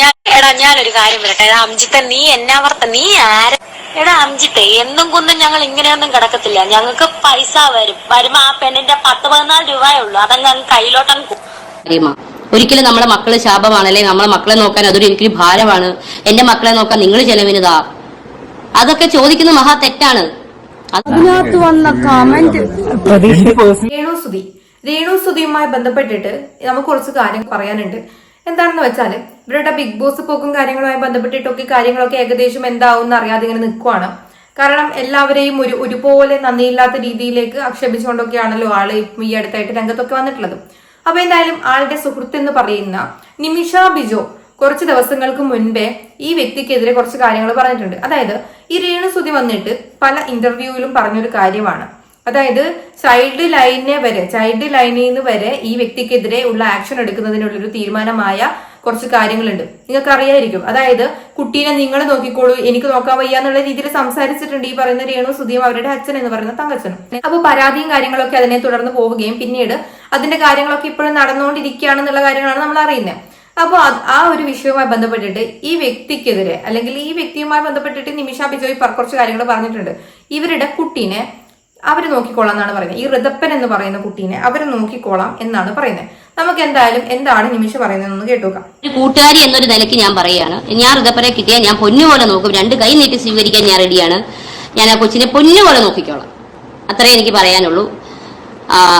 ഞാൻ എടാ ഞാനൊരു കാര്യം വരട്ടെ എടാ അംജിത്തെ നീ എന്നാ എന്നാവർത്ത നീ ആര? എടാ അംജിത്തെ എന്നും കുന്നും ഞങ്ങൾ ഇങ്ങനെയൊന്നും കിടക്കത്തില്ല. ഞങ്ങൾക്ക് പൈസ വരും. വരുമ്പോ ആ പെണ്ണിന്റെ പത്ത് പതിനാല് രൂപയേ ഉള്ളൂ. അതങ്ങ് അങ്ങ് കയ്യിലോട്ടങ്ങ് അറിയുമോ? ഒരിക്കലും നമ്മളെ മക്കൾ ശാപമാണ് അല്ലെങ്കിൽ നമ്മളെ മക്കളെ നോക്കാൻ അതൊരു എനിക്ക് ഭാരമാണ്. എന്റെ മക്കളെ നോക്കാൻ നിങ്ങൾ ചെലവിനതാ. അതൊക്കെ ചോദിക്കുന്ന മഹാ തെറ്റാണ്. അത് അതിനകത്ത് വന്ന കമന്റ് രേണു സുധി രേണു സുധിയുമായി ബന്ധപ്പെട്ടിട്ട് നമുക്ക് കുറച്ച് കാര്യം പറയാനുണ്ട്. എന്താണെന്ന് വെച്ചാൽ ഇവരുടെ ബിഗ് ബോസ് പോക്കും കാര്യങ്ങളുമായി ബന്ധപ്പെട്ടിട്ടൊക്കെ കാര്യങ്ങളൊക്കെ ഏകദേശം എന്താവും എന്ന് അറിയാതെ ഇങ്ങനെ നിൽക്കുവാണ് കാരണം എല്ലാവരെയും ഒരു ഒരുപോലെ നന്ദിയില്ലാത്ത രീതിയിലേക്ക് ആക്ഷേപിച്ചുകൊണ്ടൊക്കെയാണല്ലോ ആൾ ഈ അടുത്തായിട്ട് രംഗത്തൊക്കെ വന്നിട്ടുള്ളത്. അപ്പൊ എന്തായാലും ആളുടെ സുഹൃത്ത് എന്ന് പറയുന്ന നിമിഷ ബിജോ കുറച്ച് ദിവസങ്ങൾക്ക് മുൻപേ ഈ വ്യക്തിക്കെതിരെ കുറച്ച് കാര്യങ്ങൾ പറഞ്ഞിട്ടുണ്ട്. അതായത് ഈ രേണു സുധി വന്നിട്ട് പല ഇന്റർവ്യൂവിലും പറഞ്ഞൊരു കാര്യമാണ്. അതായത് ചൈൽഡ് ലൈനെ വരെ ചൈൽഡ് ലൈനിൽ നിന്ന് വരെ ഈ വ്യക്തിക്കെതിരെ ഉള്ള ആക്ഷൻ എടുക്കുന്നതിനുള്ളൊരു തീരുമാനമായ കുറച്ച് കാര്യങ്ങളുണ്ട്. നിങ്ങൾക്ക് അറിയായിരിക്കും. അതായത് കുട്ടീനെ നിങ്ങൾ നോക്കിക്കോളൂ എനിക്ക് നോക്കാൻ വയ്യ എന്നുള്ള രീതിയിൽ സംസാരിച്ചിട്ടുണ്ട് ഈ പറയുന്ന രേണു സുധിയും അവരുടെ അച്ഛൻ എന്ന് പറയുന്ന തങ്കച്ചനും അപ്പൊ പരാതിയും കാര്യങ്ങളൊക്കെ അതിനെ തുടർന്ന് പോവുകയും പിന്നീട് അതിന്റെ കാര്യങ്ങളൊക്കെ ഇപ്പോഴും നടന്നുകൊണ്ടിരിക്കുകയാണെന്നുള്ള കാര്യങ്ങളാണ് നമ്മൾ അറിയുന്നത് അപ്പോൾ ആ ഒരു വിഷയവുമായി ബന്ധപ്പെട്ടിട്ട് ഈ വ്യക്തിക്കെതിരെ അല്ലെങ്കിൽ ഈ വ്യക്തിയുമായി ബന്ധപ്പെട്ടിട്ട് നിമിഷ ബിജോയ് കുറച്ച് കാര്യങ്ങൾ പറഞ്ഞിട്ടുണ്ട്. ഇവരുടെ കുട്ടീനെ അവർ നോക്കിക്കോളാം എന്നാണ് പറയുന്നത്. ഈ ഋതപ്പൻ എന്ന് പറയുന്ന കുട്ടീനെ അവർ നോക്കിക്കോളാം എന്നാണ് പറയുന്നത്. നമുക്ക് എന്തായാലും എന്താണ് നിമിഷ പറയുന്നതെന്ന് കേട്ടുനോക്കാം ഒരു കൂട്ടുകാരി എന്നൊരു നിലയ്ക്ക് ഞാൻ പറയുകയാണ്. ഞാൻ ഋതപ്പനെ കിട്ടിയാൽ ഞാൻ പൊന്നുപോലെ നോക്കും. രണ്ട് കൈ നീട്ടി സ്വീകരിക്കാൻ ഞാൻ റെഡിയാണ്. ഞാൻ ആ കൊച്ചിനെ പൊന്നുപോലെ നോക്കിക്കോളാം. അത്രേ എനിക്ക് പറയാനുള്ളൂ.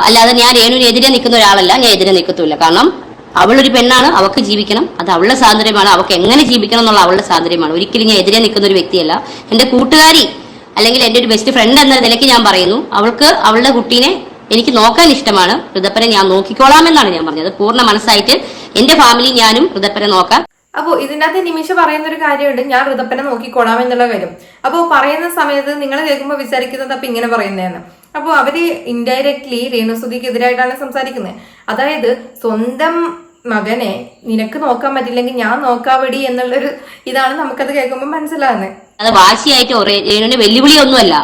അല്ലാതെ ഞാൻ രേണുവിനെതിരെ നിൽക്കുന്ന ഒരാളല്ല. ഞാൻ എതിരെ നിൽക്കത്തുമില്ല. കാരണം അവളൊരു പെണ്ണാണ്. അവൾക്ക് ജീവിക്കണം. അത് അവളുടെ സ്വാതന്ത്ര്യമാണ്. അവൾക്ക് എങ്ങനെ ജീവിക്കണം എന്നുള്ള അവളുടെ സ്വാതന്ത്ര്യമാണ്. ഒരിക്കലും ഞാൻ എതിരെ നിൽക്കുന്ന ഒരു വ്യക്തിയല്ല. എന്റെ കൂട്ടുകാരി അല്ലെങ്കിൽ എന്റെ ഒരു ബെസ്റ്റ് ഫ്രണ്ട് എന്ന നിലയ്ക്ക് ഞാൻ പറയുന്നു അവൾക്ക് അവളുടെ കുട്ടീനെ എനിക്ക് നോക്കാൻ ഇഷ്ടമാണ്. ഋതപ്പനെ ഞാൻ നോക്കിക്കോളാം എന്നാണ് ഞാൻ പറഞ്ഞത്. പൂർണ മനസ്സായിട്ട് എന്റെ ഫാമിലി ഞാനും ഋതപ്പനെ നോക്കാം. അപ്പോൾ ഇതിനകത്ത് നിമിഷ പറയുന്ന ഒരു കാര്യമുണ്ട്. ഞാൻ ഋതപ്പനെ നോക്കിക്കോളാം എന്നുള്ള കാര്യം. അപ്പോൾ പറയുന്ന സമയത്ത് നിങ്ങൾ കേൾക്കുമ്പോൾ വിചാരിക്കുന്നത് അപ്പൊ ഇങ്ങനെ പറയുന്നതെന്ന് അപ്പോൾ അവർ ഇൻഡയറക്ട്ലി രേണുസുതിക്കെതിരായിട്ടാണ് സംസാരിക്കുന്നത്. അതായത് സ്വന്തം മകനെ നിനക്ക് നോക്കാൻ പറ്റില്ലെങ്കിൽ ഞാൻ നോക്കാവടി എന്നുള്ളൊരു ഇതാണ് നമുക്കത് കേൾക്കുമ്പോൾ മനസ്സിലാകുന്നത്. അത് വാശിയായിട്ട് രേണുവിന് വെല്ലുവിളിയൊന്നുമല്ല.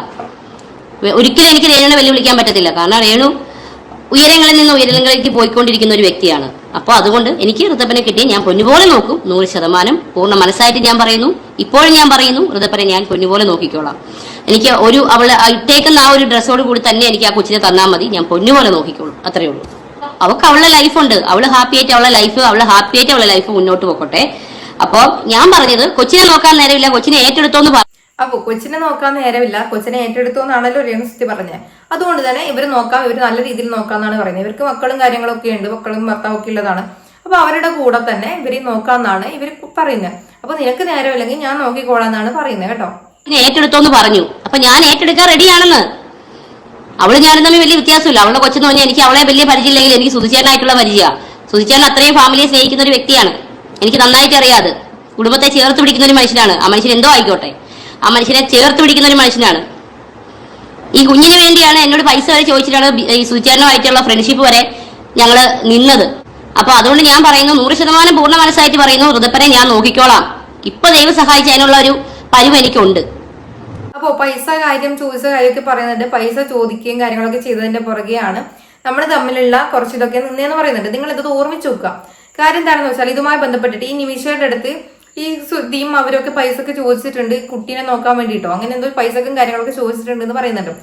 ഒരിക്കലും എനിക്ക് രേണുവിനെ വെല്ലുവിളിക്കാൻ പറ്റത്തില്ല. കാരണം രേണു ഉയരങ്ങളിൽ നിന്ന് ഉയരങ്ങളിലേക്ക് പോയിക്കൊണ്ടിരിക്കുന്ന ഒരു വ്യക്തിയാണ്. അപ്പോൾ അതുകൊണ്ട് എനിക്ക് ഋതപ്പനെ കിട്ടിയ ഞാൻ പൊന്നുപോലെ നോക്കും. നൂറ് ശതമാനം പൂർണ മനസ്സായിട്ട് ഞാൻ പറയുന്നു. ഇപ്പോഴും ഞാൻ പറയുന്നു ഋതപ്പനെ ഞാൻ പൊന്നുപോലെ നോക്കിക്കോളാം. എനിക്ക് ഒരു അവൾ ഇട്ടേക്കുന്ന ആ ഒരു ഡ്രസ്സോട് കൂടി തന്നെ എനിക്ക് ആ കൊച്ചിനെ തന്നാൽ മതി. ഞാൻ പൊന്നുപോലെ നോക്കിക്കോളും. അത്രയേ ഉള്ളൂ. അവൾക്ക് അവളുടെ ലൈഫുണ്ട് അവൾ ഹാപ്പി ആയിട്ട് അവളുടെ ലൈഫ് അവൾ ഹാപ്പി ആയിട്ട് അവളുടെ ലൈഫ് മുന്നോട്ട് പോക്കോട്ടെ. അപ്പോൾ ഞാൻ പറഞ്ഞത് കൊച്ചിനെ നോക്കാൻ നേരമില്ല കൊച്ചിനെ ഏറ്റെടുത്തോന്ന് പറഞ്ഞു അപ്പോൾ കൊച്ചിനെ നോക്കാൻ നേരമില്ല കൊച്ചിനെ ഏറ്റെടുത്തു എന്നാണല്ലോ രേണുസുതി പറഞ്ഞത് അതുകൊണ്ട് തന്നെ ഇവർ നോക്കാം ഇവർ നല്ല രീതിയിൽ നോക്കാന്നാണ് പറയുന്നത്. ഇവർക്ക് മക്കളും കാര്യങ്ങളൊക്കെ ഉണ്ട് മക്കളും ഭർത്താവും ഒക്കെ ഉള്ളതാണ്. അപ്പൊ അവരുടെ കൂടെ തന്നെ ഇവരെ നോക്കാന്നാണ് ഇവർ പറയുന്നത്. അപ്പൊ നിനക്ക് നേരമില്ലെങ്കിൽ ഞാൻ നോക്കിക്കോളാന്നാണ് പറയുന്നത് കേട്ടോ. ഏറ്റെടുത്തോന്ന് പറഞ്ഞു. അപ്പൊ ഞാൻ ഏറ്റെടുക്കാൻ റെഡിയാണെന്ന്. അവൾ ഞാനും തമ്മിൽ വലിയ വ്യത്യാസമില്ല. അവളുടെ കൊച്ചെന്ന് പറഞ്ഞാൽ എനിക്ക് അവളെ വലിയ പരിചയമില്ലെങ്കിൽ എനിക്ക് സുധിച്ചേട്ടനായിട്ടുള്ള പരിചയ സുധിച്ചേട്ടൻ അത്രയും ഫാമിലിയെ സ്നേഹിക്കുന്ന ഒരു വ്യക്തിയാണ്. എനിക്ക് നന്നായിട്ട് അറിയാതെ കുടുംബത്തെ ചേർത്ത് പിടിക്കുന്ന ഒരു മനുഷ്യനാണ്. ആ മനുഷ്യൻ എന്തോ ആയിക്കോട്ടെ. ആ മനുഷ്യനെ ചേർത്ത് പിടിക്കുന്ന ഒരു മനുഷ്യനാണ്. ഈ കുഞ്ഞിന് വേണ്ടിയാണ് എന്നോട് പൈസ വരെ ചോദിച്ചിട്ടാണ് ഈ സുചാരനുമായിട്ടുള്ള ഫ്രണ്ട്ഷിപ്പ് വരെ ഞങ്ങൾ നിന്നത്. അപ്പൊ അതുകൊണ്ട് ഞാൻ പറയുന്നു നൂറ് ശതമാനം പൂർണ മനസ്സായിട്ട് പറയുന്നു ഋതപ്പനെ ഞാൻ നോക്കിക്കോളാം. ഇപ്പൊ ദൈവം സഹായിച്ച അതിനുള്ള ഒരു പരിവ് എനിക്കുണ്ട്. അപ്പോൾ പൈസ കാര്യം ചോദിച്ച കാര്യമൊക്കെ പറയുന്നുണ്ട്. പൈസ ചോദിക്കുകയും കാര്യങ്ങളൊക്കെ ചെയ്തതിന്റെ പുറകെയാണ് നമ്മൾ തമ്മിലുള്ള കുറച്ചിതൊക്കെ നിന്നേന്ന് പറയുന്നുണ്ട്. നിങ്ങൾ ഇതൊന്ന് ഓർമ്മിച്ച് നോക്കുക. കാര്യം എന്താണെന്ന് വെച്ചാൽ ഇതുമായി ബന്ധപ്പെട്ടിട്ട് ഈ നിമിഷയുടെ അടുത്ത് ഈ സുദ്ധിയും അവരൊക്കെ പൈസ ഒക്കെ ചോദിച്ചിട്ടുണ്ട് കുട്ടീനെ നോക്കാൻ വേണ്ടിയിട്ടോ. അങ്ങനെ എന്തോ പൈസക്കും കാര്യങ്ങളൊക്കെ ചോദിച്ചിട്ടുണ്ട് എന്ന് പറയുന്നുണ്ട്.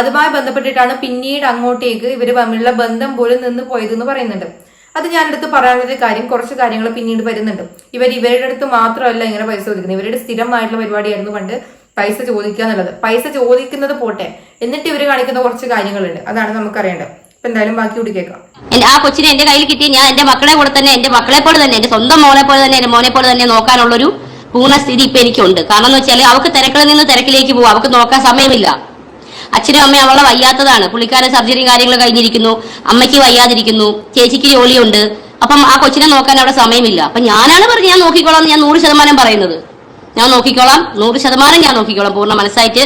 അതുമായി ബന്ധപ്പെട്ടിട്ടാണ് പിന്നീട് അങ്ങോട്ടേക്ക് ഇവർ തമ്മിലുള്ള ബന്ധം പോലും നിന്ന് പോയത് എന്ന് പറയുന്നുണ്ട്. അത് ഞാൻ അടുത്ത് പറയാനുള്ള കാര്യം കുറച്ച് കാര്യങ്ങൾ പിന്നീട് വരുന്നുണ്ട്. ഇവർ ഇവരുടെ അടുത്ത് മാത്രമല്ല ഇങ്ങനെ പൈസ ചോദിക്കുന്നത്. ഇവരുടെ സ്ഥിരമായിട്ടുള്ള പരിപാടിയായിരുന്നു പണ്ട് പൈസ ചോദിക്കുക എന്നുള്ളത്. പൈസ ചോദിക്കുന്നത് പോട്ടെ. എന്നിട്ട് ഇവർ കാണിക്കുന്ന കുറച്ച് കാര്യങ്ങളുണ്ട്. അതാണ് നമുക്കറിയേണ്ടത്. അപ്പൊ എന്തായാലും ബാക്കി കൂടി കേൾക്കാം. ആ കൊച്ചിനെ എന്റെ കയ്യിൽ കിട്ടി. ഞാൻ എന്റെ മക്കളെ കൂടെ തന്നെ എന്റെ മക്കളെ പോലെ തന്നെ എന്റെ സ്വന്തം മോനെ പോലെ തന്നെ എന്റെ മോനെ പോലെ തന്നെ നോക്കാനുള്ളൊരു പൂർണ സ്ഥിതി ഇപ്പൊ എനിക്കുണ്ട്. കാരണം എന്ന് വെച്ചാൽ അവൾക്ക് തിരക്കിൽ നിന്ന് തിരക്കിലേക്ക് പോകും അവൾക്ക് നോക്കാൻ സമയമില്ല. അച്ഛനും അമ്മയും അവളെ വയ്യാത്തതാണ്. പുള്ളിക്കാരൻ സർജറിയും കാര്യങ്ങൾ കഴിഞ്ഞിരിക്കുന്നു. അമ്മയ്ക്ക് വയ്യാതിരിക്കുന്നു. ചേച്ചിക്ക് ജോലിയുണ്ട്. അപ്പം ആ കൊച്ചിനെ നോക്കാൻ അവിടെ സമയമില്ല. അപ്പൊ ഞാനാണ് പറഞ്ഞത് ഞാൻ നോക്കിക്കോളാം എന്ന് ഞാൻ നൂറ് ശതമാനം പറയുന്നത്. ഞാൻ നോക്കിക്കോളാം. നൂറ് ശതമാനം ഞാൻ നോക്കിക്കോളാം. പൂർണ മനസ്സായിട്ട്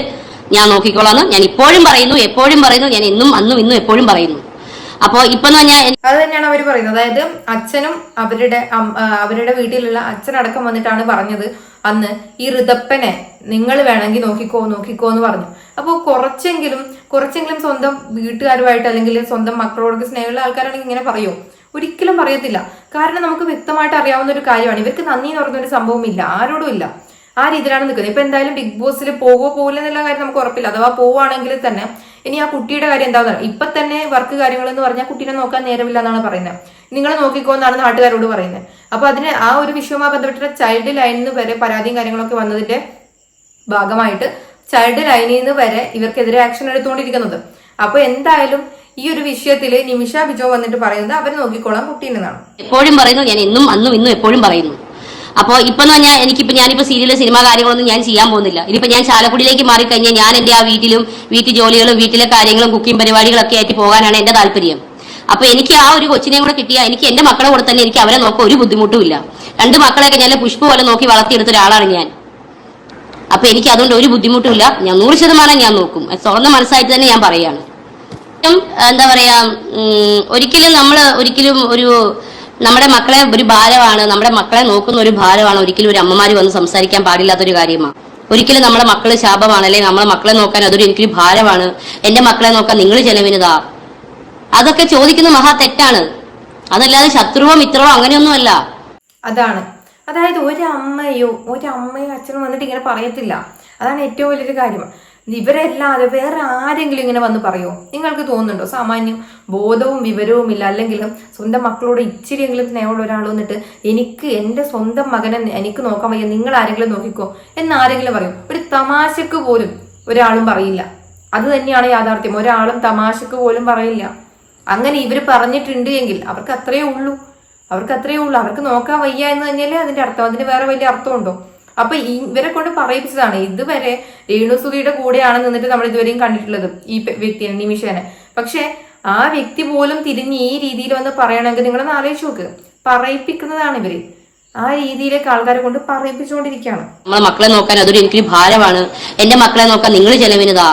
ഞാൻ നോക്കിക്കോളാം എന്ന് ഞാൻ ഇപ്പോഴും പറയുന്നു എപ്പോഴും പറയുന്നു ഞാൻ ഇന്നും അന്നും ഇന്നും എപ്പോഴും പറയുന്നു. അപ്പോ ഇപ്പൊ അത് തന്നെയാണ് അവർ പറയുന്നത്. അതായത് അച്ഛനും അവരുടെ അവരുടെ വീട്ടിലുള്ള അച്ഛനടക്കം വന്നിട്ടാണ് പറഞ്ഞത് അന്ന് ഈ ഋതപ്പനെ നിങ്ങൾ വേണമെങ്കിൽ നോക്കിക്കോ നോക്കിക്കോ എന്ന് പറഞ്ഞു. അപ്പോൾ കുറച്ചെങ്കിലും കുറച്ചെങ്കിലും സ്വന്തം വീട്ടുകാരുമായിട്ട് അല്ലെങ്കിൽ സ്വന്തം മക്കളോട് സ്നേഹമുള്ള ആൾക്കാരാണെങ്കിൽ ഇങ്ങനെ പറയൂ? ഒരിക്കലും പറയത്തില്ല. കാരണം നമുക്ക് വ്യക്തമായിട്ട് അറിയാവുന്ന ഒരു കാര്യമാണ്. ഇവർക്ക് നന്ദി എന്ന് പറഞ്ഞൊരു സംഭവം ഇല്ല. ആരോടും ഇല്ല. ആ രീതിയിലാണ് നിൽക്കുന്നത്. ഇപ്പൊ എന്തായാലും ബിഗ് ബോസിൽ പോവോ പോകില്ല എന്നുള്ള കാര്യം നമുക്ക് ഉറപ്പില്ല. അഥവാ പോവുകയാണെങ്കിൽ തന്നെ ഇനി ആ കുട്ടിയുടെ കാര്യം എന്താണെന്ന് ഇപ്പൊ തന്നെ വർക്ക് കാര്യങ്ങൾ എന്ന് പറഞ്ഞാൽ കുട്ടീനെ നോക്കാൻ നേരമില്ല എന്നാണ് പറയുന്നത് നിങ്ങൾ നോക്കിക്കോ എന്നാണ് നാട്ടുകാരോട് പറയുന്നത് അപ്പൊ അതിന് ആ ഒരു വിഷയവുമായി ബന്ധപ്പെട്ട ചൈൽഡ് ലൈനിൽ വരെ പരാതിയും കാര്യങ്ങളൊക്കെ വന്നതിന്റെ ഭാഗമായിട്ട് ചൈൽഡ് ലൈനിൽ നിന്ന് വരെ ഇവർക്കെതിരെ ആക്ഷൻ എടുത്തുകൊണ്ടിരിക്കുന്നത്. അപ്പൊ എന്തായാലും ഈ ഒരു വിഷയത്തിൽ നിമിഷ ബിജോ വന്നിട്ട് പറയുന്നത് അവർ നോക്കിക്കോളാം കുട്ടീനെന്നാണ്. എപ്പോഴും പറയുന്നു ഞാൻ എന്നും അന്നും ഇന്നും എപ്പോഴും പറയുന്നു. അപ്പോൾ ഇപ്പൊ പറഞ്ഞാൽ എനിക്കിപ്പോ ഞാനിപ്പോ സീരിയൽ സിനിമ കാര്യങ്ങളൊന്നും ഞാൻ ചെയ്യാൻ പോകുന്നില്ല. ഇനിയിപ്പോ ഞാൻ ചാലക്കുടിയിലേക്ക് മാറിക്കഴിഞ്ഞാൽ ഞാൻ എന്റെ ആ വീട്ടിലും വീട്ടു ജോലികളും വീട്ടിലെ കാര്യങ്ങളും കുക്കിംഗ് പരിപാടികളൊക്കെ ആയിട്ട് പോകാനാണ് എന്റെ താല്പര്യം. അപ്പൊ എനിക്ക് ആ ഒരു കൊച്ചിനെയും കൂടെ കിട്ടിയാൽ എനിക്ക് എന്റെ മക്കളെ കൂടെ തന്നെ എനിക്ക് അവരെ നോക്കാൻ ഒരു ബുദ്ധിമുട്ടും ഇല്ല. രണ്ട് മക്കളെയൊക്കെ ഞാൻ പുഷ്പ പോലെ നോക്കി വളർത്തിയെടുത്ത ഒരാളാണ് ഞാൻ. അപ്പൊ എനിക്ക് അതുകൊണ്ട് ഒരു ബുദ്ധിമുട്ടുമില്ല ഞാൻ നൂറ് ശതമാനം ഞാൻ നോക്കും. തുറന്ന മനസ്സായിട്ട് തന്നെ ഞാൻ പറയാണ്. എന്താ പറയാ ഒരിക്കലും നമ്മൾ ഒരിക്കലും ഒരു നമ്മുടെ മക്കളെ ഒരു ഭാരമാണ് നമ്മുടെ മക്കളെ നോക്കുന്ന ഒരു ഭാരമാണ് ഒരിക്കലും ഒരു അമ്മമാര് വന്ന് സംസാരിക്കാൻ പാടില്ലാത്തൊരു കാര്യമാണ് ഒരിക്കലും നമ്മുടെ മക്കൾ ശാപമാണ് അല്ലെങ്കിൽ നമ്മളെ മക്കളെ നോക്കാൻ അതൊരു എനിക്കൊരു ഭാരമാണ് എന്റെ മക്കളെ നോക്കാൻ നിങ്ങൾ ചെലവിനതാ. അതൊക്കെ ചോദിക്കുന്ന മഹാ തെറ്റാണ്. അതല്ലാതെ ശത്രുവോ മിത്രവോ അങ്ങനെയൊന്നുമല്ല. അതാണ്. അതായത് ഒരു അമ്മയോ ഒരു ഒരമ്മയോ അച്ഛനും വന്നിട്ട് ഇങ്ങനെ പറയത്തില്ല. അതാണ് ഏറ്റവും വലിയൊരു കാര്യം. ഇവരല്ലാതെ വേറെ ആരെങ്കിലും ഇങ്ങനെ വന്ന് പറയുമോ നിങ്ങൾക്ക് തോന്നുന്നുണ്ടോ? സാമാന്യം ബോധവും വിവരവും ഇല്ല. അല്ലെങ്കിലും സ്വന്തം മക്കളോട് ഇച്ചിരിയെങ്കിലും സ്നേഹമുള്ള ഒരാൾ വന്നിട്ട് എനിക്ക് എന്റെ സ്വന്തം മകനെ എനിക്ക് നോക്കാൻ വയ്യ നിങ്ങൾ ആരെങ്കിലും നോക്കിക്കോ എന്ന് ആരെങ്കിലും പറയും. ഒരു തമാശക്ക് പോലും ഒരാളും പറയില്ല. അത് തന്നെയാണ് യാഥാർത്ഥ്യം. ഒരാളും തമാശക്ക് പോലും പറയില്ല. അങ്ങനെ ഇവർ പറഞ്ഞിട്ടുണ്ട് എങ്കിൽ അവർക്ക് അത്രയേ ഉള്ളൂ. അവർക്ക് അത്രയേ ഉള്ളൂ. അവർക്ക് നോക്കാൻ വയ്യ എന്ന് തന്നെയല്ലേ അതിന്റെ അർത്ഥം. അതിന് വേറെ വലിയ അർത്ഥമുണ്ടോ? അപ്പൊ ഇവരെ കൊണ്ട് പറയിപ്പിച്ചതാണ്. ഇതുവരെ രേണുസുതിയുടെ കൂടെയാണ് നിന്നിട്ട് നമ്മൾ ഇതുവരെയും കണ്ടിട്ടുള്ളത് ഈ വ്യക്തി വ്യക്തിയെ നിമിഷേനെ. പക്ഷെ ആ വ്യക്തി പോലും തിരിഞ്ഞ് ഈ രീതിയിൽ വന്ന് പറയണമെങ്കിൽ നിങ്ങളൊന്ന് ആലോചിച്ച് നോക്ക്. പറയിപ്പിക്കുന്നതാണ് ഇവർ. ആ രീതിയിലേക്ക് ആൾക്കാരെ കൊണ്ട് പറയിപ്പിച്ചുകൊണ്ടിരിക്കുകയാണ്. നമ്മളെ മക്കളെ നോക്കാൻ അതൊരു എനിക്ക് ഭാരമാണ്. എന്റെ മക്കളെ നോക്കാൻ നിങ്ങൾ ചെലവിനതാ.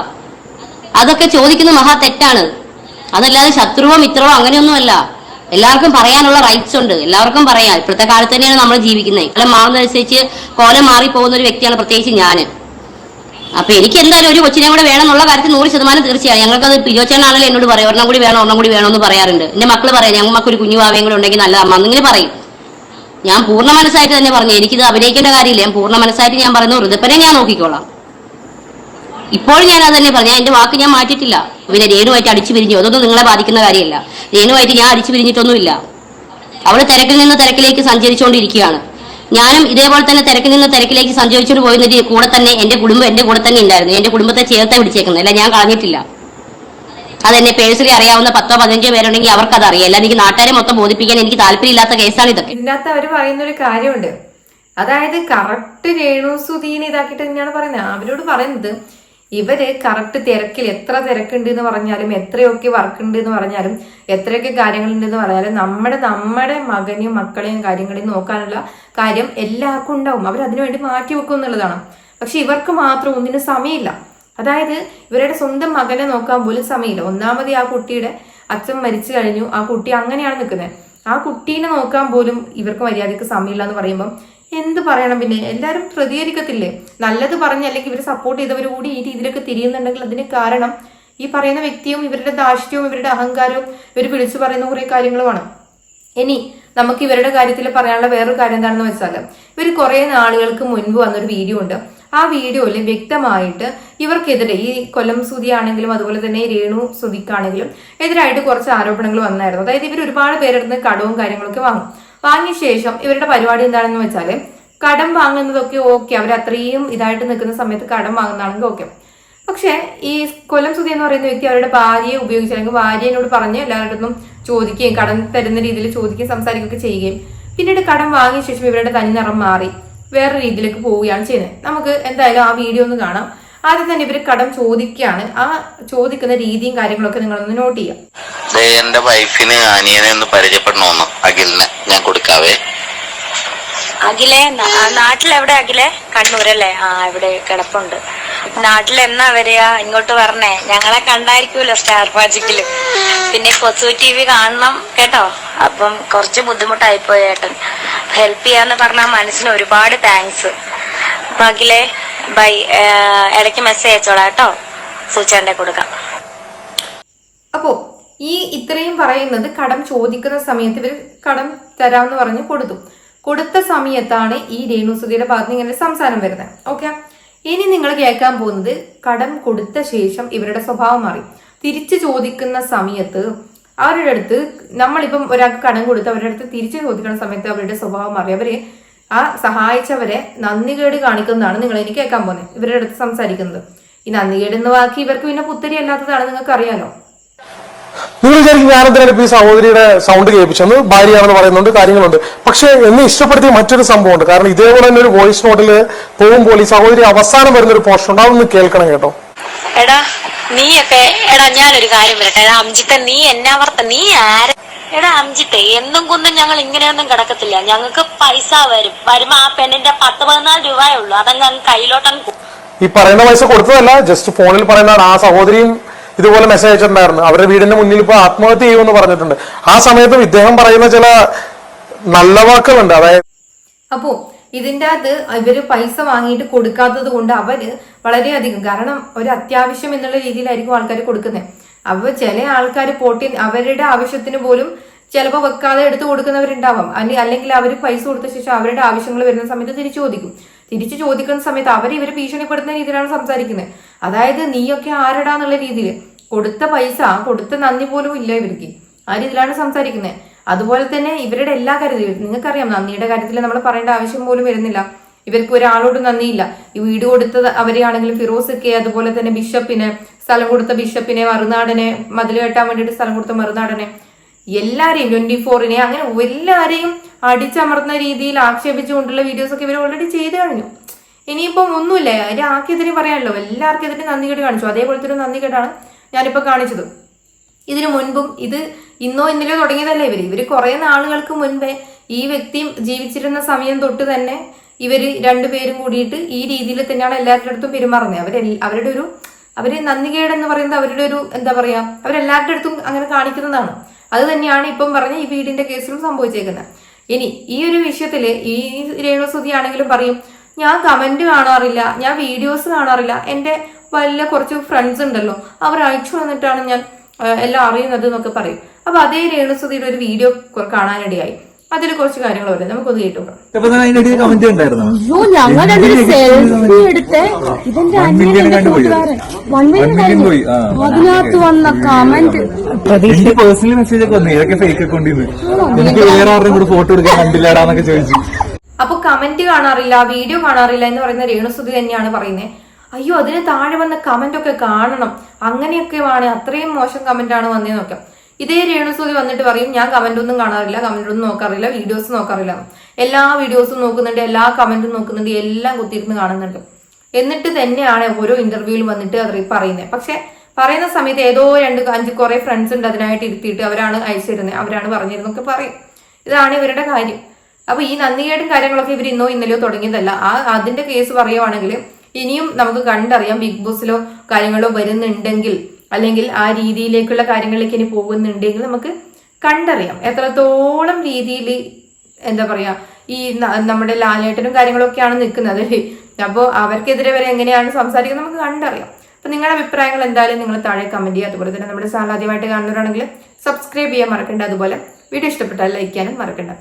അതൊക്കെ ചോദിക്കുന്ന മഹാ തെറ്റാണ്. അതല്ലാതെ ശത്രുവോ മിത്രവോ അങ്ങനെയൊന്നുമല്ല. എല്ലാവർക്കും പറയാനുള്ള റൈറ്റ്സ് ഉണ്ട്. എല്ലാവർക്കും പറയാം. ഇപ്പോഴത്തെ കാലത്ത് തന്നെയാണ് നമ്മൾ ജീവിക്കുന്നത്. അല്ല മാറുന്നതനുസരിച്ച് കോലം മാറി പോകുന്ന ഒരു വ്യക്തിയാണ് പ്രത്യേകിച്ച് ഞാൻ. അപ്പൊ എനിക്ക് എന്തായാലും ഒരു കൊച്ചിനെ കൂടെ വേണം എന്നുള്ള കാര്യത്തിൽ നൂറ് ശതമാനം തീർച്ചയാണ് ഞങ്ങൾക്കത് പിജോച്ചനാണല്ലോ എന്നോട് പറയും. ഒരെണ്ണം കൂടി വേണം ഒരെണ്ണം കൂടി വേണമെന്ന് പറയാറുണ്ട്. എന്റെ മക്കൾ പറയാം ഞങ്ങൾക്ക് ഒരു കുഞ്ഞു ഭാവയും കൂടെ ഉണ്ടെങ്കിൽ നല്ല അമ്മ എന്നിങ്ങനെ പറയും. ഞാൻ പൂർണ മനസ്സായിട്ട് തന്നെ പറഞ്ഞു. എനിക്കിത് അഭിനയിക്കേണ്ട കാര്യമില്ല. ഞാൻ പൂർണ മനസ്സായിട്ട് ഞാൻ പറയുന്നു. ഋതുപ്പനെ ഞാൻ നോക്കിക്കോളാം. ഇപ്പോൾ ഞാൻ അതല്ലേ തന്നെ പറഞ്ഞു എന്റെ വാക്ക് ഞാൻ മാറ്റിയിട്ടില്ല. പിന്നെ രേണുമായിട്ട് അടിച്ചു പിരിഞ്ഞു അതൊന്നും നിങ്ങളെ ബാധിക്കുന്ന കാര്യമല്ല. രേണുമായിട്ട് ഞാൻ അടിച്ചു പിരിഞ്ഞിട്ടൊന്നുമില്ല അവൾ തിരക്കിൽ നിന്ന് തിരക്കിലേക്ക് സഞ്ചരിച്ചുകൊണ്ടിരിക്കുകയാണ്. ഞാനും ഇതേപോലെ തന്നെ തിരക്കിൽ നിന്ന് തിരക്കിലേക്ക് സഞ്ചരിച്ചുകൊണ്ട് പോയിരുന്നിട്ട് കൂടെ തന്നെ എന്റെ കുടുംബം എന്റെ കൂടെ തന്നെ ഉണ്ടായിരുന്നു. എന്റെ കുടുംബത്തെ ചേർത്തെ പിടിച്ചേക്കുന്നത്. അല്ല ഞാൻ കളഞ്ഞിട്ടില്ല. അതെന്നെ പേഴ്സണലി അറിയാവുന്ന പത്തോ പതിനഞ്ചോ പേരുണ്ടെങ്കിൽ അവർക്ക് അറിയാം അല്ലാതെ എനിക്ക് നാട്ടുകാരെ മൊത്തം ബോധിപ്പിക്കാൻ എനിക്ക് താല്പര്യമില്ലാത്ത കേസാണ് ഇതൊക്കെ. ഇതിനകത്ത് അവർ പറയുന്ന ഒരു കാര്യമുണ്ട്. അതായത് കറക്റ്റ് രേണു സുധീനെ ഇതാക്കിയിട്ട് തന്നെയാണ് പറയുന്നത്. അവരോട് പറയുന്നത് ഇവർ കറക്റ്റ് തിരക്കിൽ എത്ര തിരക്കുണ്ട് എന്ന് പറഞ്ഞാലും എത്രയൊക്കെ വർക്ക് ഉണ്ട് എന്ന് പറഞ്ഞാലും എത്രയൊക്കെ കാര്യങ്ങളുണ്ട് എന്ന് പറഞ്ഞാലും നമ്മുടെ നമ്മുടെ മകനെയും മക്കളെയും കാര്യങ്ങളെയും നോക്കാനുള്ള കാര്യം എല്ലാവർക്കും ഉണ്ടാവും. അവർ അതിനുവേണ്ടി മാറ്റി വെക്കും എന്നുള്ളതാണ്. പക്ഷെ ഇവർക്ക് മാത്രം ഒന്നിനും സമയമില്ല. അതായത് ഇവരുടെ സ്വന്തം മകനെ നോക്കാൻ പോലും സമയമില്ല. ഒന്നാമത് ആ കുട്ടിയുടെ അച്ഛൻ മരിച്ചു കഴിഞ്ഞു. ആ കുട്ടി അങ്ങനെയാണ് നിൽക്കുന്നത്. ആ കുട്ടീനെ നോക്കാൻ പോലും ഇവർക്ക് മര്യാദയ്ക്ക് സമയമില്ല എന്ന് പറയുമ്പം എന്ത് പറയണം പിന്നെ? എല്ലാവരും പ്രതികരിക്കത്തില്ലേ? നല്ലത് പറഞ്ഞ് അല്ലെങ്കിൽ ഇവർ സപ്പോർട്ട് ചെയ്തവർ കൂടി ഈ രീതിയിലൊക്കെ തിരിയുന്നുണ്ടെങ്കിൽ അതിന് കാരണം ഈ പറയുന്ന വ്യക്തിയും ഇവരുടെ ധാർഷ്ട്യവും ഇവരുടെ അഹങ്കാരവും ഇവർ വിളിച്ചു പറയുന്ന കുറേ കാര്യങ്ങളുമാണ്. ഇനി നമുക്ക് ഇവരുടെ കാര്യത്തിൽ പറയാനുള്ള വേറൊരു കാര്യം എന്താണെന്ന് വെച്ചാൽ ഇവർ കുറെ നാളുകൾക്ക് മുൻപ് വന്നൊരു വീഡിയോ ഉണ്ട്. ആ വീഡിയോയിൽ വ്യക്തമായിട്ട് ഇവർക്കെതിരെ ഈ കൊല്ലം സുതി ആണെങ്കിലും അതുപോലെ തന്നെ രേണു സുതിക്കാണെങ്കിലും എതിരായിട്ട് കുറച്ച് ആരോപണങ്ങൾ വന്നായിരുന്നു. അതായത് ഇവർ ഒരുപാട് പേരെടുത്ത് കടവും കാര്യങ്ങളൊക്കെ വാങ്ങും. വാങ്ങിയ ശേഷം ഇവരുടെ പരിപാടി എന്താണെന്ന് വെച്ചാൽ കടം വാങ്ങുന്നതൊക്കെ ഓക്കെ അവർ അത്രയും ഇതായിട്ട് നിൽക്കുന്ന സമയത്ത് കടം വാങ്ങുന്നതാണെങ്കിൽ ഓക്കെ പക്ഷെ ഈ കൊല്ലം സുധി എന്ന് പറയുന്ന വ്യക്തി അവരുടെ ഭാര്യയെ ഉപയോഗിച്ച് അല്ലെങ്കിൽ ഭാര്യനോട് പറഞ്ഞ് എല്ലാവരുടെ ഒന്നും ചോദിക്കുകയും കടം തരുന്ന രീതിയിൽ ചോദിക്കുകയും സംസാരിക്കുകയൊക്കെ ചെയ്യുകയും പിന്നീട് കടം വാങ്ങിയ ശേഷം ഇവരുടെ തനി നിറം മാറി വേറെ രീതിയിലേക്ക് പോവുകയാണ് ചെയ്യുന്നത്. നമുക്ക് എന്തായാലും ആ വീഡിയോ ഒന്ന് കാണാം. ആദ്യം തന്നെ ഇവർ കടം ചോദിക്കുകയാണ്. ആ ചോദിക്കുന്ന രീതിയും കാര്യങ്ങളൊക്കെ നിങ്ങളൊന്ന് നോട്ട് ചെയ്യാം. എന്റെ വൈഫിന് അനിയനെ ഒന്ന് പരിചയപ്പെടണമെന്ന് അഖിലിനെ ഞാൻ കൊടുക്കാവേ. അഖിലെ നാട്ടിലെവിടെ അഖിലെ? കണ്ണൂരല്ലേ? ആ ഇവിടെ കിടപ്പുണ്ട്. നാട്ടിൽ എന്നാ വരിക? ഇങ്ങോട്ട് വരണേ. ഞങ്ങളെ കണ്ടായിരിക്കുമല്ലോ സ്റ്റാർ മാജിക്കിൽ പിന്നെ കൊച്ചു ടി വി കാണണം കേട്ടോ? അപ്പം കുറച്ച് ബുദ്ധിമുട്ടായിപ്പോയി ഏട്ടൻ. ഹെൽപ്പ് ചെയ്യാന്ന് പറഞ്ഞ മനസ്സിന് ഒരുപാട് താങ്ക്സ് അപ്പൊ അഖിലെ ബൈ ഇടയ്ക്ക് മെസ്സേജ് അയച്ചോളാം കേട്ടോ. സൂചേന്റെ കൊടുക്കാം. അപ്പോ ഈ ഇത്രയും പറയുന്നത് കടം ചോദിക്കുന്ന സമയത്ത് ഇവർ കടം തരാമെന്ന് പറഞ്ഞ് കൊടുത്തു. കൊടുത്ത സമയത്താണ് ഈ രേണുസുതിയുടെ ഭാഗത്ത് ഇങ്ങനെ സംസാരം വരുന്നത്. ഓക്കെ? ഇനി നിങ്ങൾ കേൾക്കാൻ പോകുന്നത് കടം കൊടുത്ത ശേഷം ഇവരുടെ സ്വഭാവം മാറി. തിരിച്ചു ചോദിക്കുന്ന സമയത്ത് അവരുടെ അടുത്ത് നമ്മളിപ്പം ഒരാൾക്ക് കടം കൊടുത്ത് അവരുടെ അടുത്ത് തിരിച്ചു ചോദിക്കുന്ന സമയത്ത് അവരുടെ സ്വഭാവം മാറി. അവർ ആ സഹായിച്ചവരെ നന്ദികേട് കാണിക്കുന്നതാണ് നിങ്ങൾ എനിക്ക് കേൾക്കാൻ പോകുന്നത്. ഇവരുടെ അടുത്ത് സംസാരിക്കുന്നത്. ഈ നന്ദികേട് എന്ന വാക്ക് ഇവർക്ക് പിന്നെ പുത്തരി അല്ലാത്തതാണ് നിങ്ങൾക്ക് അറിയാലോ നിങ്ങൾ വിചാരിക്കും ഞാനെന്തിനാണ് ഈ സഹോദരിയുടെ സൗണ്ട് കേൾപ്പിച്ചെന്ന് ഭാര്യയാണെന്ന് പറയുന്നുണ്ട് കാര്യങ്ങളുണ്ട്. പക്ഷെ എന്നെ ഇഷ്ടപ്പെടുത്തിയ മറ്റൊരു സംഭവമുണ്ട്. കാരണം ഇതേപോലെ തന്നെ ഒരു വോയിസ് നോട്ടിൽ പോകുമ്പോൾ ഈ സഹോദരി അവസാനം വരുന്ന ഒരു പോഷൻ ഉണ്ട്. അതൊന്ന് കേൾക്കണം കേട്ടോ. എടാ നീയൊക്കെ എടാ ഞാനൊരു കാര്യം വരട്ടെ എടാ അംജിത്തെ നീ എന്നാ വർത്ത നീ ആര? എടാ അംജിത്തെ എന്നും കുന്നും ഞങ്ങൾ ഇങ്ങനെയൊന്നും കിടക്കത്തില്ല. ഞങ്ങൾക്ക് പൈസ വരും. വരുമ്പോ ആ പെണ്ണിന്റെ പത്ത് പതിനാല് രൂപയേ ഉള്ളൂ. അതങ്ങ് അങ്ങ് കയ്യിലോട്ടങ്ങ് ഈ പറയുന്ന പൈസ കൊടുത്തതല്ല ജസ്റ്റ് ഫോണിൽ പറയുന്നതാണ്. ആ സഹോദരിയും ഇതുപോലെ മെസ്സേജ് അയച്ചിട്ടുണ്ടായിരുന്നു. അവരുടെ വീടിന്റെ മുന്നിൽ ഇപ്പൊ ആത്മഹത്യ ചെയ്യുമെന്ന് പറഞ്ഞിട്ടുണ്ട്. ആ സമയത്തും ഇദ്ദേഹം പറയുന്ന ചില നല്ല വാക്കുകളുണ്ട്. അതായത് അപ്പോ ഇതിന്റെ അകത്ത് ഇവർ പൈസ വാങ്ങിയിട്ട് കൊടുക്കാത്തത് കൊണ്ട് അവർ വളരെയധികം കാരണം ഒരു അത്യാവശ്യം എന്നുള്ള രീതിയിലായിരിക്കും ആൾക്കാർ കൊടുക്കുന്നത് അപ്പൊ ചില ആൾക്കാർ പോട്ടി അവരുടെ ആവശ്യത്തിന് പോലും ചിലപ്പോൾ വെക്കാതെ എടുത്തു കൊടുക്കുന്നവരുണ്ടാവാം. അല്ലെ അല്ലെങ്കിൽ അവർ പൈസ കൊടുത്ത ശേഷം അവരുടെ ആവശ്യങ്ങൾ വരുന്ന സമയത്ത് തിരിച്ചു ചോദിക്കും. തിരിച്ചു ചോദിക്കുന്ന സമയത്ത് അവർ ഇവരെ ഭീഷണിപ്പെടുത്തുന്ന രീതിയിലാണ് സംസാരിക്കുന്നത് അതായത് നീയൊക്കെ ആരടാന്നുള്ള രീതിയിൽ കൊടുത്ത പൈസ കൊടുത്ത നന്ദി പോലും ഇല്ല ഇവർക്ക്. ആ രീതിയിലാണ് സംസാരിക്കുന്നത് അതുപോലെ തന്നെ ഇവരുടെ എല്ലാ കാര്യത്തിലും നിങ്ങൾക്കറിയാം നന്ദിയുടെ കാര്യത്തിൽ നമ്മൾ പറയേണ്ട ആവശ്യം പോലും വരുന്നില്ല. ഇവർക്ക് ഒരാളോട് നന്ദിയില്ല. ഈ വീട് കൊടുത്തത് അവരെയാണെങ്കിലും ഫിറോസ് കെ അതുപോലെ തന്നെ ബിഷപ്പിന് സ്ഥലം കൊടുത്ത ബിഷപ്പിനെ മറുനാടനെ മതിൽ കെട്ടാൻ വേണ്ടിയിട്ട് സ്ഥലം കൊടുത്ത മറുനാടനെ എല്ലാരെയും ട്വന്റി ഫോറിനെ അങ്ങനെ എല്ലാരെയും അടിച്ചമർത്തുന്ന രീതിയിൽ ആക്ഷേപിച്ചുകൊണ്ടുള്ള വീഡിയോസ് ഒക്കെ ഇവർ ഓൾറെഡി ചെയ്തു കഴിഞ്ഞു. ഇനിയിപ്പം ഒന്നുമില്ല? ഒരാൾക്കെതിരെ പറയാനല്ലോ. എല്ലാവർക്കെതിരെ നന്ദി കേട്ട് കാണിച്ചു. അതേപോലത്തെ ഒരു നന്ദി കേട്ടാണ് ഞാനിപ്പോ കാണിച്ചത്. ഇതിനു മുൻപും ഇത് ഇന്നോ ഇന്നലെയോ തുടങ്ങിയതല്ല ഇവർ ഇവർ കുറെ നാളുകൾക്ക് മുൻപേ ഈ വ്യക്തി ജീവിച്ചിരുന്ന സമയം തൊട്ട് തന്നെ ഇവർ രണ്ടുപേരും കൂടിയിട്ട് ഈ രീതിയിൽ തന്നെയാണ് എല്ലാവരുടെ അടുത്തും പെരുമാറുന്നത് അവർ അവരുടെ ഒരു അവർ നന്ദികേടെന്ന് പറയുന്നത് അവരുടെ ഒരു എന്താ പറയാ അവരെല്ലാവരുടെ അടുത്തും അങ്ങനെ കാണിക്കുന്നതാണ്. അത് തന്നെയാണ് ഇപ്പം പറഞ്ഞ ഈ വീടിന്റെ കേസിലും സംഭവിച്ചേക്കുന്നത്. ഇനി ഈ ഒരു വിഷയത്തിൽ ഈ രേണുസുതി ആണെങ്കിലും പറയും ഞാൻ കമന്റ് കാണാറില്ല ഞാൻ വീഡിയോസ് കാണാറില്ല എന്റെ വല്ല കുറച്ച് ഫ്രണ്ട്സ് ഉണ്ടല്ലോ അവർ അയച്ചു വന്നിട്ടാണ് ഞാൻ എല്ലാം അറിയുന്നത് എന്നൊക്കെ പറയും. അപ്പൊ അതേ രേണുസുതിയുടെ ഒരു വീഡിയോ കാണാനിടയായി. അതിൽ കുറച്ച് കാര്യങ്ങൾ വരും. നമുക്കൊന്ന് കേട്ടോക്കാം അയ്യോ ഞങ്ങൾ രണ്ടൊരു സെൽഫി എടുത്ത് ഇതിന്റെ കൂട്ടുകാരൻ. വൺ കഴിഞ്ഞു അതിനകത്ത് വന്ന കമന്റ് എനിക്ക് പേഴ്സണലി മെസ്സേജ് ഒക്കെ വന്നു. ഇതൊക്കെ ഫേക്ക് അക്കൗണ്ടിന്ന് എനിക്ക് വേറെ ആരുടെയും കൂടെ ഫോട്ടോ എടുക്കാൻ കണ്ടില്ലടാന്നൊക്കെ ചോദിച്ചു. അപ്പൊ കമന്റ് കാണാറില്ല വീഡിയോ കാണാറില്ല എന്ന് പറയുന്ന രേണുസുതി തന്നെയാണ് പറയുന്നത് അയ്യോ അതിന് താഴെ വന്ന കമന്റ് ഒക്കെ കാണണം. അങ്ങനെയൊക്കെ വേണേ അത്രയും മോശം കമന്റ് ആണ് വന്നതെന്നൊക്കെ ഇതേ രേണുസുതി വന്നിട്ട് പറയും ഞാൻ കമന്റ് ഒന്നും കാണാറില്ല കമന്റ് ഒന്നും നോക്കാറില്ല വീഡിയോസ് നോക്കാറില്ല. എല്ലാ വീഡിയോസും നോക്കുന്നുണ്ട് എല്ലാ കമന്റും നോക്കുന്നുണ്ട് എല്ലാം കുത്തിയിരുന്ന് കാണുന്നുണ്ട്. എന്നിട്ട് തന്നെയാണ് ഓരോ ഇന്റർവ്യൂവിൽ വന്നിട്ട് അത് പറയുന്നത്. പക്ഷെ പറയുന്ന സമയത്ത് ഏതോ രണ്ട് അഞ്ച് കുറെ ഫ്രണ്ട്സ് ഉണ്ട് അതിനായിട്ട് ഇരുത്തിയിട്ട് അവരാണ് അയച്ചിരുന്നത് അവരാണ് പറഞ്ഞിരുന്നൊക്കെ പറയും. ഇതാണ് ഇവരുടെ കാര്യം. അപ്പൊ ഈ നന്ദികേടും കാര്യങ്ങളൊക്കെ ഇവർ ഇന്നോ ഇന്നലെയോ തുടങ്ങിയതല്ല. ആ അതിന്റെ കേസ് പറയുവാണെങ്കിൽ ഇനിയും നമുക്ക് കണ്ടറിയാം ബിഗ് ബോസിലോ കാര്യങ്ങളോ വരുന്നുണ്ടെങ്കിൽ അല്ലെങ്കിൽ ആ രീതിയിലേക്കുള്ള കാര്യങ്ങളിലേക്ക് ഇനി പോകുന്നുണ്ടെങ്കിൽ നമുക്ക് കണ്ടറിയാം. എത്രത്തോളം രീതിയിൽ എന്താ പറയാ ഈ നമ്മുടെ ലാലേട്ടനും കാര്യങ്ങളൊക്കെയാണ് നിൽക്കുന്നത് അപ്പോൾ അവർക്കെതിരെ വരെ എങ്ങനെയാണ് സംസാരിക്കുന്നത് നമുക്ക് കണ്ടറിയാം. അപ്പൊ നിങ്ങളുടെ അഭിപ്രായങ്ങൾ എന്തായാലും നിങ്ങൾ താഴെ കമന്റ് ചെയ്യുക. അതുപോലെ തന്നെ നമ്മുടെ ചാനൽ ആദ്യമായിട്ട് കാണുന്നവരാണെങ്കിൽ സബ്സ്ക്രൈബ് ചെയ്യാൻ മറക്കണ്ട. അതുപോലെ വീഡിയോ ഇഷ്ടപ്പെട്ടാൽ ലൈക്ക് ചെയ്യാനും മറക്കണ്ട.